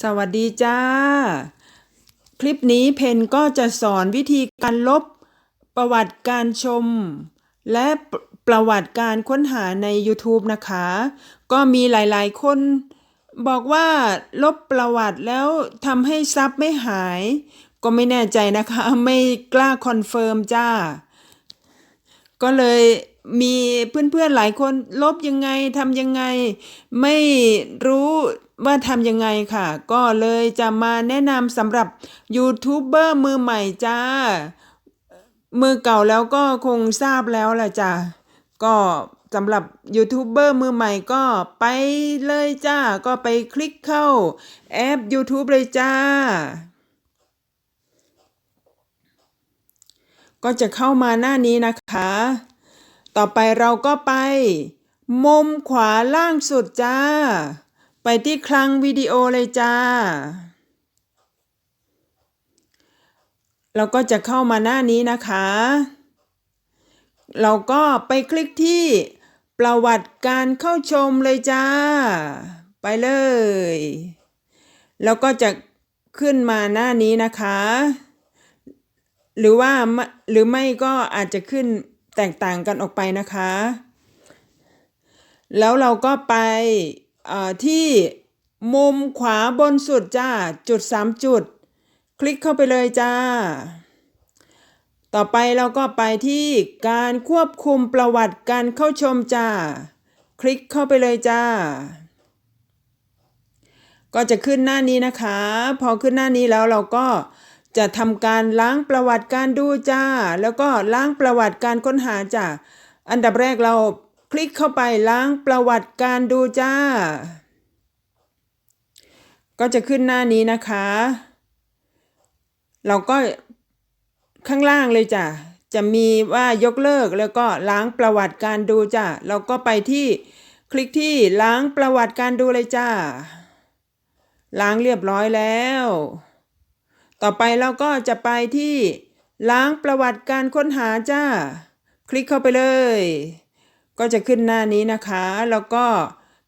สวัสดีจ้า คลิปนี้เพนก็จะสอนวิธีการลบประวัติการชม และประวัติการค้นหาใน YouTube นะคะ ก็มีหลายๆ คนบอกว่าลบประวัติแล้วทำให้ซับไม่หาย ก็ไม่แน่ใจนะคะ ไม่กล้าคอนเฟิร์มจ้า ก็เลยมีเพื่อนๆหลายคนลบยังไงทำยังไง ไม่รู้ ว่าทำยังไงค่ะ ก็เลยจะมาแนะนำสำหรับยูทูบเบอร์มือใหม่จ้า มือเก่าแล้วก็คงทราบแล้วแหละจ้ะก็สำหรับยูทูบเบอร์มือใหม่ก็ไปเลยจ้า ก็ไปคลิกเข้าแอป YouTube เลยจ้า ก็จะเข้ามาหน้านี้นะคะ ต่อไปเราก็ไป มุมขวาล่างสุดจ้า ไปที่คลังวิดีโอเลยจ้า เราก็จะเข้ามาหน้านี้นะคะ เราก็ไปคลิกที่ประวัติการเข้าชมเลยจ้า ไปเลย แล้วก็จะขึ้นมาหน้านี้นะคะ หรือว่าหรือไม่ก็อาจจะขึ้นแตกต่างกันออกไปนะคะ แล้วเราก็ไป ที่มุมขวาบนสุดจ้า จุดสามจุด คลิกเข้าไปเลยจ้า ต่อไปเราก็ไปที่การควบคุมประวัติการเข้าชมจ้า คลิกเข้าไปเลยจ้า ก็จะขึ้นหน้านี้นะคะ พอขึ้นหน้านี้แล้วเราก็จะทำการล้างประวัติการดูจ้า แล้วก็ล้างประวัติการค้นหาจ้า อันดับแรกเรา คลิกเข้าไปล้างประวัติการดูจ้า ก็จะขึ้นหน้านี้นะคะ เราก็ข้างล่างเลยจ้ะ จะมีว่ายกเลิกแล้วก็ล้างประวัติการดูจ้ะ เราก็ไปที่คลิกที่ล้างประวัติการดูเลยจ้า ล้างเรียบร้อยแล้ว ต่อไปเราก็จะไปที่ล้างประวัติการค้นหาจ้า คลิกเข้าไปเลย ก็จะขึ้นหน้านี้นะคะ แล้วก็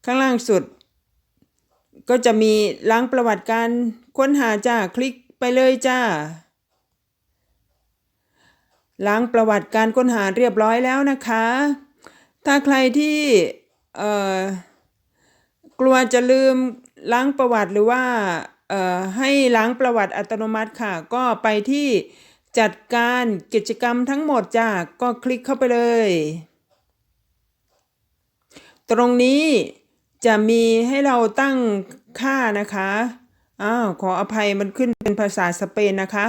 ข้างล่างสุด ก็จะมีล้างประวัติการค้นหาจ้าคลิกไปเลยจ้า ล้างประวัติการค้นหาเรียบร้อยแล้วนะคะ ถ้าใครที่กลัวจะลืมล้างประวัติหรือว่าให้ล้างประวัติอัตโนมัติค่ะ ก็ไปที่จัดการกิจกรรมทั้งหมดจ้าก็คลิกเข้าไปเลย ตรงนี้จะมีให้เราตั้งค่านะคะ อ้าว ขออภัยมันขึ้นเป็นภาษาสเปนนะคะ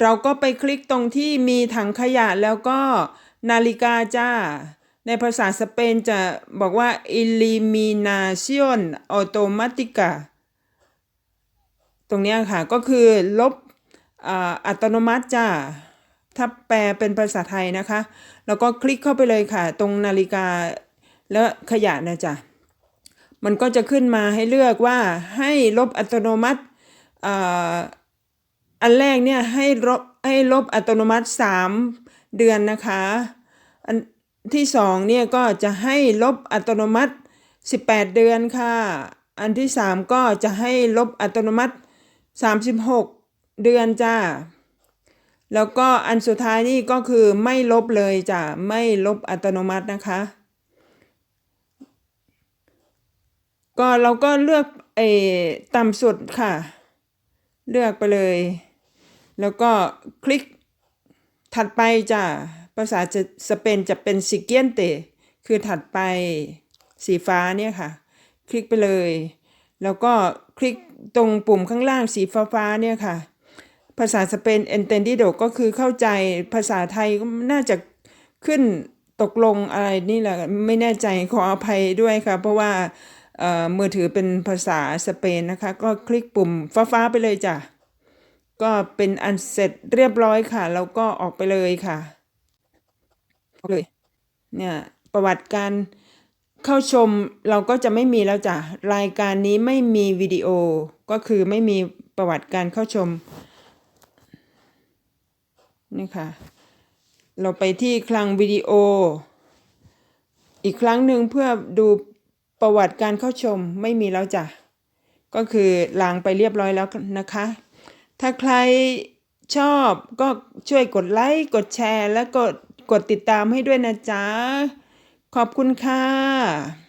เราก็ไปคลิกตรงที่มีถังขยะแล้วก็นาฬิกาจ้า ในภาษาสเปนจะบอกว่า eliminación automática ตรงนี้ค่ะ ก็คือลบอัตโนมัติจ้า ถ้าแปลเป็นภาษาไทยนะคะ แล้วก็คลิกเข้าไปเลยค่ะ ตรงนาฬิกา และขยะนะจ๊ะมันก็จะขึ้นมาให้เลือกว่าให้ลบอัตโนมัติอันแรกเนี่ยให้ลบให้ลบอัตโนมัติ 3 เดือนนะคะอันที่สองเนี่ยก็จะให้ลบอัตโนมัติ 18 เดือนค่ะ อันที่สามก็จะให้ลบอัตโนมัติ 36 เดือนจ้าแล้วก็อันสุดท้ายนี่ก็คือไม่ลบเลยจ้ะไม่ลบอัตโนมัตินะคะ ก็เราก็เลือกเออต่ำสุดค่ะ เลือกไปเลย แล้วก็คลิกถัดไปจ้ะภาษาจะสเปนจะเป็น siguiente คือถัดไปสีฟ้าเนี่ยค่ะ คลิกไปเลย แล้วก็คลิกตรงปุ่มข้างล่างสีฟ้าฟ้าเนี่ยค่ะ ภาษาสเปน entendido ก็คือเข้าใจภาษาไทยก็น่าจะขึ้นตกลงอะไรนี่แหละไม่แน่ใจขออภัยด้วยค่ะ เพราะว่า มือถือเป็นภาษาสเปนนะคะ ก็คลิกปุ่มฟ้าๆไปเลยจ้ะ ก็เป็นอันเสร็จเรียบร้อยค่ะ แล้วก็ออกไปเลยค่ะออกเลยเนี่ยประวัติการเข้าชมเราก็จะไม่มีแล้วจ้ะ รายการนี้ไม่มีวิดีโอก็คือไม่มีประวัติการเข้าชมนี่ค่ะ เราไปที่คลังวิดีโอ อีกครั้งหนึ่งเพื่อดู ประวัติการเข้าชมไม่มีแล้วจ้ะ ก็คือล้างไปเรียบร้อยแล้วนะคะ ถ้าใครชอบก็ช่วยกดไลค์ กดแชร์ และกดกดติดตามให้ด้วยนะจ๊ะ ขอบคุณค่ะ